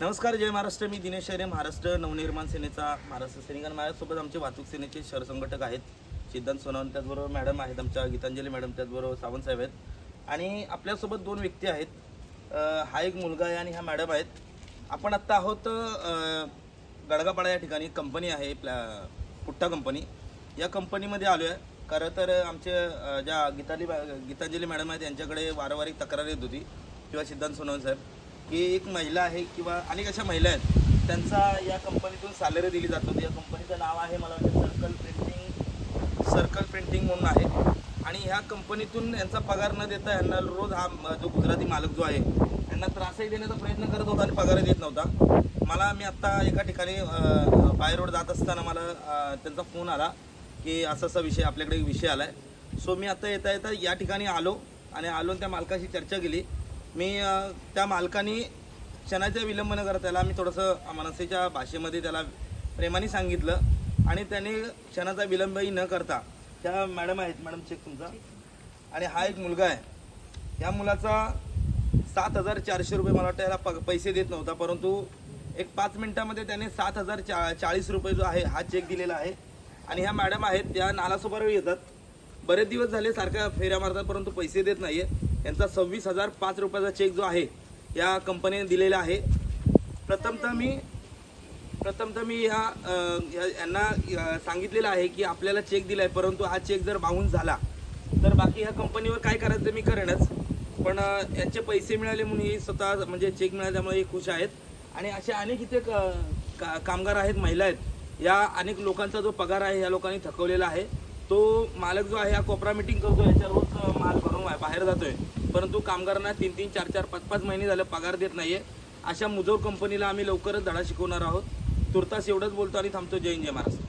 नमस्कार जय महाराष्ट्र. मी दिनेश शरे महाराष्ट्र नवनिर्माण सेनेचा महाराष्ट्र सैनिक आणि माझ्यासोबत आमचे वाहतूक सेनेचे शहर संघटक आहेत सिद्धांत सोनवणे त्याचबरोबर मॅडम आहेत आमच्या गीतांजली मॅडम त्याचबरोबर सावंत साहेब आहेत. आणि आपल्यासोबत दोन व्यक्ती आहेत. हा एक मुलगा आहे आणि ह्या मॅडम आहेत. आपण आत्ता आहोत गडगापाडा या ठिकाणी. कंपनी आहे प्लॅ पुट्टा कंपनी. या कंपनीमध्ये आलो आहे खरं तर आमचे ज्या गीताली गीतांजली मॅडम आहेत यांच्याकडे वारंवार एक तक्रार येत होती किंवा सिद्धांत सोनवण साहेब. की एक महिला आहे किंवा अनेक अशा महिला आहेत त्यांचा या कंपनीतून सॅलरी दिली जातो. या कंपनीचं नाव आहे मला वाटतं सर्कल प्रिंटिंग सर्कल प्रिंटिंग म्हणून आहे. आणि ह्या कंपनीतून यांचा पगार न देता यांना रोज हा जो गुजराती मालक जो आहे यांना त्रासही देण्याचा प्रयत्न करत होता आणि पगारही देत नव्हता. मला मी आत्ता एका ठिकाणी बाय रोड जात असताना मला त्यांचा फोन आला की असा असा विषय आपल्याकडे एक विषय आला आहे सो मी आता येता येता या ठिकाणी आलो आणि आलो त्या मालकाशी चर्चा केली. मी त्या मालकानी क्षणाचा विलंब न करता त्याला मी थोडंसं मनसेच्या भाषेमध्ये त्याला प्रेमाने सांगितलं आणि त्याने क्षणाचा विलंबही न करता त्या मॅडम आहेत मॅडम चेक तुमचा आणि हा एक मुलगा आहे. या मुलाचा सात हजार चारशे रुपये मला वाटतं याला प पैसे देत नव्हता परंतु एक पाच मिनिटामध्ये त्याने सात हजार चा चाळीस रुपये जो आहे हा चेक दिलेला आहे. आणि ह्या मॅडम आहेत त्या नालासोबत येतात. बरेच दिवस झाले सारख्या फेऱ्या मारतात परंतु पैसे देत नाही आहे यांचा सव्वीस हजार पाच रुपयाचा चेक जो आहे या कंपनीने दिलेला आहे. प्रथमतः मी प्रथमतः मी ह्या यांना सांगितलेलं आहे की आपल्याला चेक दिला आहे परंतु हा चेक जर बाहून झाला तर बाकी ह्या कंपनीवर काय करायचं ते मी करेनच. पण यांचे पैसे मिळाले म्हणून हे स्वतः म्हणजे चेक मिळाल्यामुळे हे खुश आहेत. आणि असे अनेक इथे क- का कामगार आहेत महिला आहेत. या अनेक लोकांचा जो पगार आहे या लोकांनी थकवलेला आहे. तो मालक जो आहे हा कोपरा मिटिंग करतो याच्या रोज माल बाहेर जातोय. परंतु कामगारांना तीन तीन चार चार पाच पाच महिने झाले पगार देत नाहीये. अशा मुजोर कंपनीला आम्ही लवकरच धडा शिकवणार आहोत. तुर्तास एवढंच बोलतो आणि थांबतो. जय जय महाराष्ट्र.